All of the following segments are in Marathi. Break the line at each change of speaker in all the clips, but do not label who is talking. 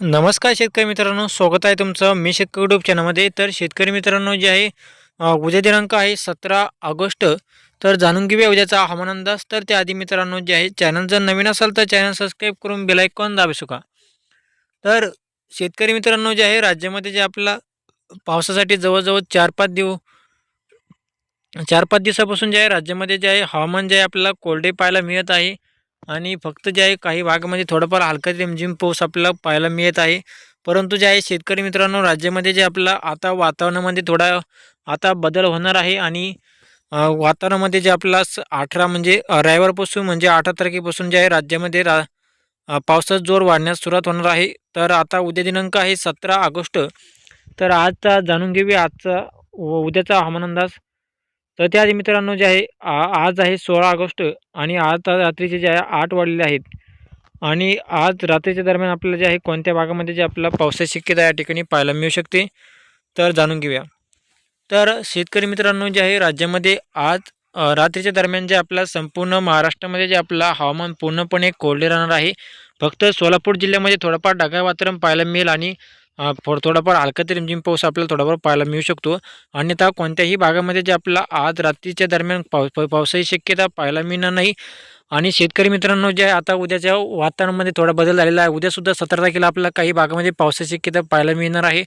नमस्कार शेतकरी मित्रांनो स्वागत आहे तुमचं मी शेतकरी युट्यूब चॅनलमध्ये. तर शेतकरी मित्रांनो जे आहे उद्या दिनांक आहे सतरा ऑगस्ट. तर जाणून घेऊया उद्याचा हवामान अंदाज. तर त्याआधी मित्रांनो जे आहे चॅनल जर नवीन असाल तर चॅनल सबस्क्राईब करून बेलायकॉन दाबू शका तर शेतकरी मित्रांनो जे आहे राज्यामध्ये जे आपला पावसासाठी जवळजवळ चार पाच दिवस चार पाच दिवसापासून जे आहे राज्यामध्ये जे आहे हवामान जे आहे आपल्याला कोरडे पाहायला मिळत आहे. आणि फक्त जे आहे काही भागामध्ये थोडंफार हलका रिमझिम पाऊस आपल्याला पाहायला मिळत आहे. परंतु जे आहे शेतकरी मित्रांनो राज्यामध्ये जे आपला आता वातावरणामध्ये थोडा आता बदल होणार आहे आणि वातावरणामध्ये जे आपला स अठरा म्हणजे रविवारपासून म्हणजे अठरा तारखेपासून जे आहे राज्यामध्ये रा पावसात पावसाचा जोर वाढण्यास सुरुवात होणार आहे. तर आता उद्या दिनांक आहे सतरा ऑगस्ट. तर आजचा जाणून घेऊया आजचा व उद्याचा हवामान अंदाज. तर त्याआधी मित्रांनो जे आहे आ- आज आहे सोळा ऑगस्ट आणि आज रात्रीचे जे आहे आठ वाढलेले आहेत. आणि आज रात्रीच्या दरम्यान आपल्याला जे आहे कोणत्या भागामध्ये जे आपल्याला पावसाची शक्यता या ठिकाणी पाहायला मिळू शकते तर जाणून घेऊया. तर शेतकरी मित्रांनो जे आहे राज्यामध्ये आज रात्रीच्या दरम्यान जे आपला संपूर्ण महाराष्ट्रामध्ये जे आपला हवामान पूर्णपणे कोरडे राहणार आहे. फक्त सोलापूर जिल्ह्यामध्ये थोडंफार ढगाळ वातावरण पाहायला मिळेल आणि थोडाफार हलका ते म्हणजे रिमझिम पाऊस आपल्याला थोडाफार पाहायला मिळू शकतो. अन्यथा कोणत्याही भागामध्ये जे आपला आज रात्रीच्या दरम्यान पाव पावसाची शक्यता पाहायला मिळणार नाही. आणि शेतकरी मित्रांनो जे आता उद्याच्या वातावरणामध्ये थोडा बदल झालेला आहे. उद्यासुद्धा सतरा तारखेला आपल्याला काही भागामध्ये पावसाची शक्यता पाहायला मिळणार आहे.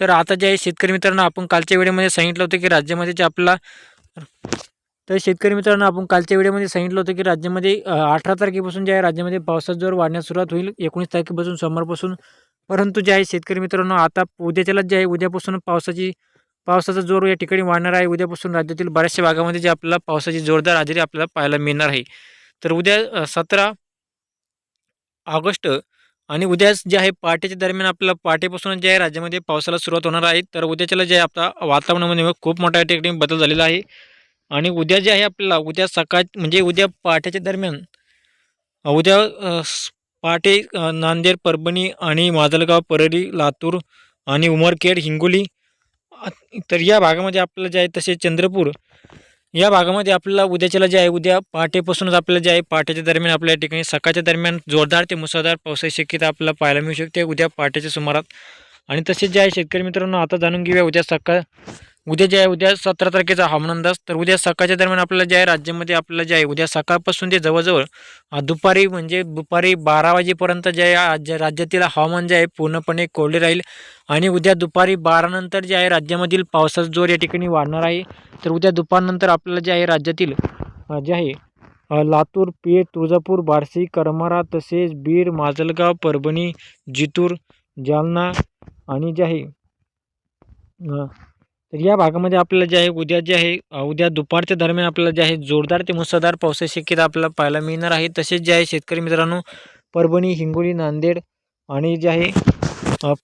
तर आता जे आहे शेतकरी मित्रांनो आपण कालच्या वेळेमध्ये सांगितलं होतं की राज्यामध्ये जे आपला तर शेतकरी मित्रांनो आपण कालच्या व्हिडिओमध्ये सांगितलं होतं की राज्यामध्ये अठरा तारखेपासून जे आहे राज्यामध्ये पावसाचा जोर वाढण्यास सुरुवात होईल. एकोणीस तारखेपासून सोमवारपासून परंतु जे आहे शेतकरी मित्रांनो आता उद्याच्याला जे आहे उद्यापासून पावसाची पावसाचा जोर या ठिकाणी वाढणार आहे. उद्यापासून राज्यातील बऱ्याचशा भागामध्ये जे आपल्याला पावसाची जोरदार हजेरी आपल्याला पाहायला मिळणार आहे. तर उद्या सतरा ऑगस्ट आणि उद्या जे आहे पहाटेच्या दरम्यान आपल्याला पहाटेपासून जे आहे राज्यामध्ये पावसाला सुरुवात होणार आहे. तर उद्याच्याला जे आहे आपला वातावरणामध्ये खूप मोठ्या ठिकाणी बदल झालेला आहे. आणि उद्या जे आहे आपल्याला उद्या सकाळ म्हणजे उद्या पहाटेच्या दरम्यान उद्या पहाटे नांदेड परभणी आणि माजलगाव परळी लातूर आणि उमरखेड हिंगोली तर या भागामध्ये आपल्याला जे आहे तसे चंद्रपूर. या भागामध्ये आपल्याला उद्याच्याला जे आहे उद्या पहाटेपासूनच आपल्याला जे आहे पहाटेच्या दरम्यान आपल्या ठिकाणी सकाळच्या दरम्यान जोरदार ते मुसळधार पावसाची शक्यता आपल्याला पाहायला मिळू शकते. उद्या पहाटेच्या सुमारात. आणि तसेच जे आहे शेतकरी मित्रांनो आता जाणून घेऊया उद्या सकाळ उद्या जे आहे उद्या सतरा तारखेचा हवामान अंदाज. तर उद्या सकाळच्या दरम्यान आपल्याला जे आहे राज्यामध्ये आपल्याला जे आहे उद्या सकाळपासून ते जवळजवळ दुपारी म्हणजे दुपारी बारा वाजेपर्यंत जे आहे राज्यातील हवामान जे आहे पूर्णपणे कोरडे राहील. आणि उद्या दुपारी बारानंतर जे आहे राज्यामधील पावसाचा जोर या ठिकाणी वाढणार आहे. तर उद्या दुपारनंतर आपल्याला जे आहे राज्यातील जे आहे लातूर पेठ तुळजापूर बार्शी करमारा तसेच बीड माजलगाव परभणी जितूर जालना आणि जे आहे तर या भागामध्ये आपल्याला जे आहे उद्या जे आहे उद्या दुपारच्या दरम्यान आपल्याला जे आहे जोरदार ते मुसळधार पावसाची शक्यता आपल्याला पाहायला मिळणार आहे. तसेच जे आहे शेतकरी मित्रांनो परभणी हिंगोली नांदेड आणि जे आहे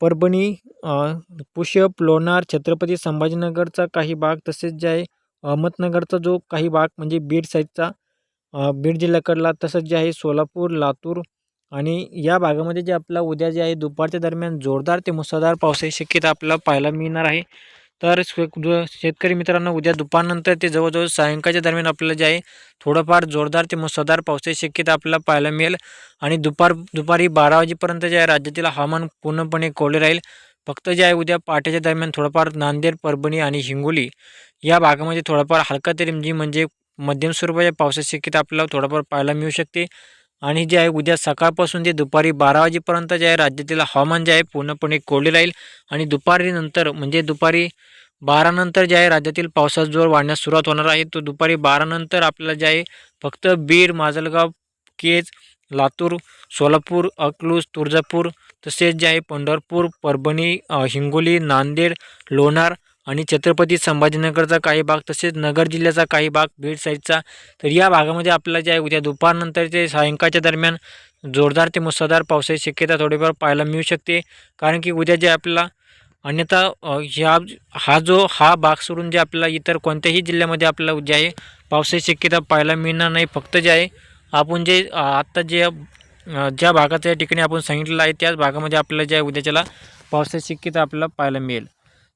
परभणी पुषप पुष्यप लोणार छत्रपती संभाजीनगरचा काही भाग तसेच जे आहे अहमदनगरचा जो काही भाग म्हणजे बीड साईडचा बीड जिल्ह्याकडला तसंच जे आहे सोलापूर लातूर आणि या भागामध्ये जे आपला उद्या जे आहे दुपारच्या दरम्यान जोरदार ते मुसळधार पावसाची शक्यता आपल्याला पाहायला मिळणार आहे. तर शे- शेतकरी मित्रांनो उद्या दुपारनंतर ते जवळजवळ सायंकाळच्या दरम्यान आपल्याला जे आहे थोडंफार जोरदार ते मुसळधार पावसाची शक्यता आपल्याला पाहायला मिळेल. आणि दुपार दुपारी बारा वाजेपर्यंत जे आहे राज्यातील हवामान पूर्णपणे कोरडे राहील. फक्त जे आहे उद्या पहाटेच्या दरम्यान थोडंफार नांदेड परभणी आणि हिंगोली या भागामध्ये थोडंफार हलका तरी म्हणजे मध्यम स्वरूपाच्या पावसाची शक्यता आपल्याला थोडंफार पाहायला मिळू शकते. आणि जे आहे उद्या सकाळपासून ते दुपारी बारा वाजेपर्यंत जे आहे राज्यातील हवामान जे आहे पूर्णपणे कोरडे राहील. आणि दुपारी नंतर म्हणजे दुपारी बारानंतर जे आहे राज्यातील पावसाचा जोर वाढण्यास सुरुवात होणार आहे. तो दुपारी बारानंतर आपल्याला जे आहे फक्त बीड माजलगाव केज लातूर सोलापूर अकलूज तुळजापूर तसेच जे आहे पंढरपूर परभणी हिंगोली नांदेड लोणार आणि छत्रपती संभाजीनगरचा काही भाग तसेच नगर जिल्ह्याचा काही भाग बीड साईडचा तर या भागामध्ये आपल्याला जे आहे उद्या दुपारनंतर ते सायंकाळच्या दरम्यान जोरदार ते मुसळधार पावसाची शक्यता थोडीफार पाहायला मिळू शकते. कारण की उद्या जे आपला अन्यथा ह्या हा जो हा भाग सोडून जे आपल्याला इतर कोणत्याही जिल्ह्यामध्ये आपल्याला जे आहे पावसाची शक्यता पाहायला मिळणार नाही. फक्त जे आहे आपण जे आत्ता जे ज्या भागाच्या ठिकाणी आपण सांगितलेलं आहे त्याच भागामध्ये आपल्याला जे आहे उद्याच्याला पावसाची शक्यता आपल्याला पाहायला मिळेल.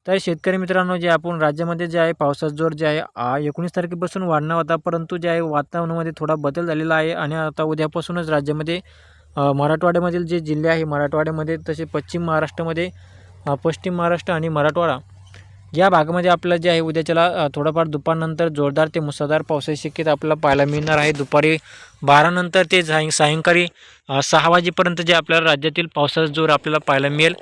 तर शेतकरी मित्रांनो जे आपण राज्यामध्ये जे आहे पावसाचा जोर जे आहे एकोणीस तारखेपासून वाढणार होता परंतु जे आहे वातावरणामध्ये थोडा बदल झालेला आहे आणि आता उद्यापासूनच राज्यामध्ये मराठवाड्यामधील जे जिल्हे आहे मराठवाड्यामध्ये तसे पश्चिम महाराष्ट्रामध्ये पश्चिम महाराष्ट्र आणि मराठवाडा या भागामध्ये आपल्याला जे आहे उद्याच्याला थोडंफार दुपारनंतर जोरदार ते मुसळधार पावसाची शक्यता आपल्याला पाहायला मिळणार आहे. दुपारी बारानंतर ते सायं सायंकाळी सहा वाजेपर्यंत जे आपल्याला राज्यातील पावसाचा जोर आपल्याला पाहायला मिळेल.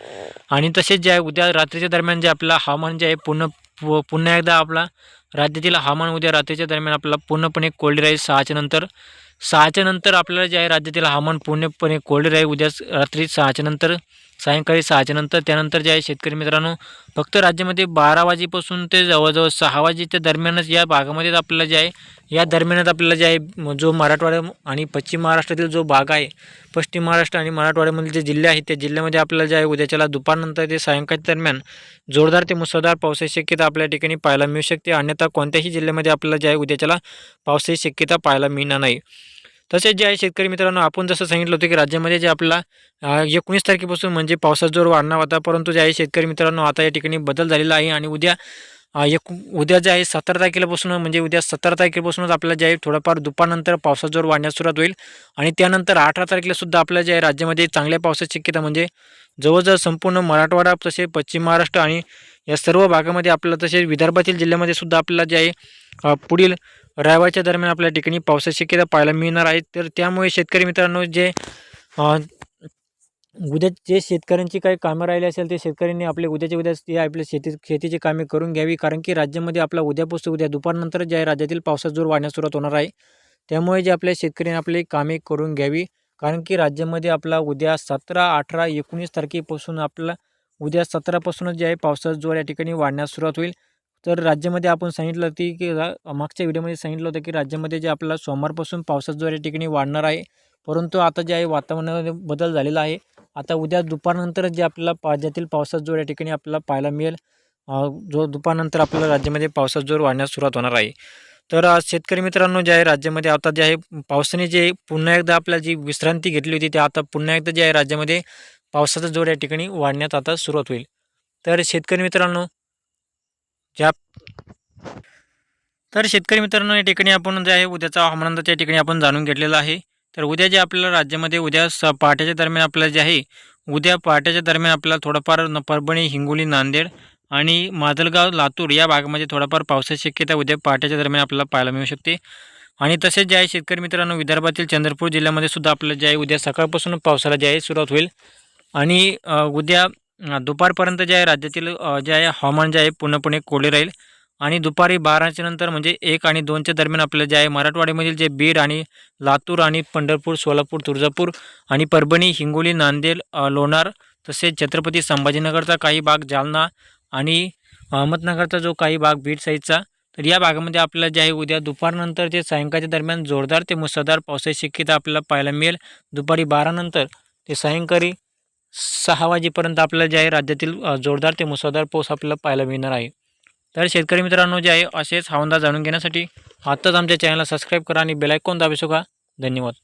आणि तसेच जे आहे उद्या रात्रीच्या दरम्यान जे आपलं हवामान जे आहे पूर्ण पु- पुन्हा एकदा आपला राज्यातील हवामान उद्या रात्रीच्या दरम्यान आपल्याला पूर्णपणे कोल्ड राहील. सहाच्या नंतर सहाच्या नंतर आपल्याला जे आहे राज्यातील हवामान पूर्णपणे कोल्ड राहील. उद्या रात्री सहाच्या नंतर सायंकाळी सहाच्यानंतर त्यानंतर जे आहे शेतकरी मित्रांनो फक्त राज्यामध्ये बारा वाजेपासून ते जवळजवळ सहा वाजेच्या दरम्यानच या भागामध्येच आपल्याला जे आहे या दरम्यानच आपल्याला जे आहे जो मराठवाड्या आणि पश्चिम महाराष्ट्रातील जो भाग आहे पश्चिम महाराष्ट्र आणि मराठवाड्यामधील जे जिल्हे आहेत त्या जिल्ह्यामध्ये आपल्याला जे आहे उद्याच्याला दुपारनंतर ते सायंकाळच्या दरम्यान जोरदार ते मुसळधार पावसाची शक्यता आपल्या ठिकाणी पाहायला मिळू शकते. अन्यथा कोणत्याही जिल्ह्यामध्ये आपल्याला जे आहे उद्याच्याला पावसाची शक्यता पाहायला मिळणार नाही. तसेच जे आहे शेतकरी मित्रांनो आपण जसं सांगितलं होतं की राज्यामध्ये जे आपला एकोणीस तारखेपासून म्हणजे पावसाचा जोर वाढणार होता परंतु जे आहे शेतकरी मित्रांनो आता या ठिकाणी बदल झालेला आहे आणि उद्या एक उद्या जे आहे सतरा तारखेपासून म्हणजे उद्या सतरा तारखेपासूनच आपल्याला जे आहे थोडंफार दुपारनंतर पावसाचा जोर वाढण्यास सुरुवात होईल. आणि त्यानंतर अठरा तारखेला सुद्धा आपल्या जे आहे राज्यामध्ये चांगल्या पावसाची शक्यता म्हणजे जवळजवळ संपूर्ण मराठवाडा तसे पश्चिम महाराष्ट्र आणि या सर्व भागामध्ये आपल्याला तसे विदर्भातील जिल्ह्यामध्ये सुद्धा आपल्याला जे आहे पुढील रविवारच्या दरम्यान आपल्या ठिकाणी पावसाची शक्यता पाहायला मिळणार आहे. तर त्यामुळे शेतकरी मित्रांनो जे उद्या जे शेतकऱ्यांची काही कामं राहिली असेल ते शेतकऱ्यांनी आपले उद्याच्या उद्या ते आपल्या शेती शेतीची कामे करून घ्यावी. कारण की राज्यामध्ये आपला उद्यापासून उद्या दुपारनंतर जे आहे राज्यातील पावसाचा जोर वाढण्यास सुरुवात होणार आहे त्यामुळे जे आपल्या शेतकऱ्यांनी आपली कामे करून घ्यावी. कारण की राज्यामध्ये आपला उद्या सतरा अठरा एकोणीस तारखेपासून आपला उद्या सतरापासूनच जे आहे पावसाचा जोर या ठिकाणी वाढण्यास सुरुवात होईल. तर राज्यामध्ये आपण सांगितलं ती की रा- मागच्या व्हिडिओमध्ये सांगितलं होतं की राज्यामध्ये जे आपल्याला सोमवारपासून पावसाचा या ठिकाणी वाढणार आहे. परंतु आता जे आहे वातावरणामध्ये बदल झालेला आहे. आता उद्या दुपारनंतर जे आपल्याला राज्यातील पावसाचा जोर या ठिकाणी आपल्याला पाहायला मिळेल जो दुपारनंतर आपल्याला राज्यामध्ये पावसाचा जोर वाढण्यास सुरुवात होणार आहे. तर शेतकरी मित्रांनो जे आहे राज्यामध्ये आता जे आहे पावसाने जे पुन्हा एकदा आपल्या जी विश्रांती घेतली होती ते आता पुन्हा एकदा जे आहे राज्यामध्ये पावसाचा जोर या ठिकाणी वाढण्यात आता सुरुवात होईल. तर शेतकरी मित्रांनो ज्या तर शेतकरी मित्रांनो या ठिकाणी आपण जे आहे उद्याचा हवामानाचा या ठिकाणी आपण जाणून घेतलेला आहे. तर उद्या जे आपल्याला राज्यामध्ये उद्या स पहाटेच्या दरम्यान आपल्याला जे आहे उद्या पहाटेच्या दरम्यान आपल्याला थोडंफार परभणी हिंगोली नांदेड आणि माजलगाव लातूर या भागामध्ये थोडाफार पावसाची शक्यता उद्या पहाटेच्या दरम्यान आपल्याला पाहायला मिळू शकते. आणि तसेच जे आहे शेतकरी मित्रांनो विदर्भातील चंद्रपूर जिल्ह्यामध्ये सुद्धा आपल्याला जे आहे उद्या सकाळपासून पावसाला जे आहे सुरुवात होईल. आणि उद्या दुपारपर्यंत जे आहे राज्यातील जे आहे हवामान जे आहे पूर्णपणे कोरडे राहील. आणि दुपारी बाराच्या नंतर म्हणजे एक आणि दोनच्या दरम्यान आपल्याला जे आहे मराठवाड्यामधील जे बीड आणि लातूर आणि पंढरपूर सोलापूर तुळजापूर आणि परभणी हिंगोली नांदेड लोणार तसेच छत्रपती संभाजीनगरचा काही भाग जालना आणि अहमदनगरचा जो काही भाग बीड साईडचा तर या भागामध्ये आपल्याला जे आहे उद्या दुपारनंतर ते सायंकाळच्या दरम्यान जोरदार ते मुसळधार पावसाची शक्यता आपल्याला पाहायला मिळेल. दुपारी बारानंतर ते सायंकाळी सहा वाजेपर्यंत आपल्याला जे आहे राज्यातील जोरदार ते मुसळधार पाऊस आपल्याला पाहायला मिळणार आहे. तर शेतकरी मित्रांनो जे आहे असेच हवामान जाणून घेण्यासाठी आत्ताच आमच्या चॅनलला सबस्क्राईब करा आणि बेलायकॉन दाबी शका धन्यवाद.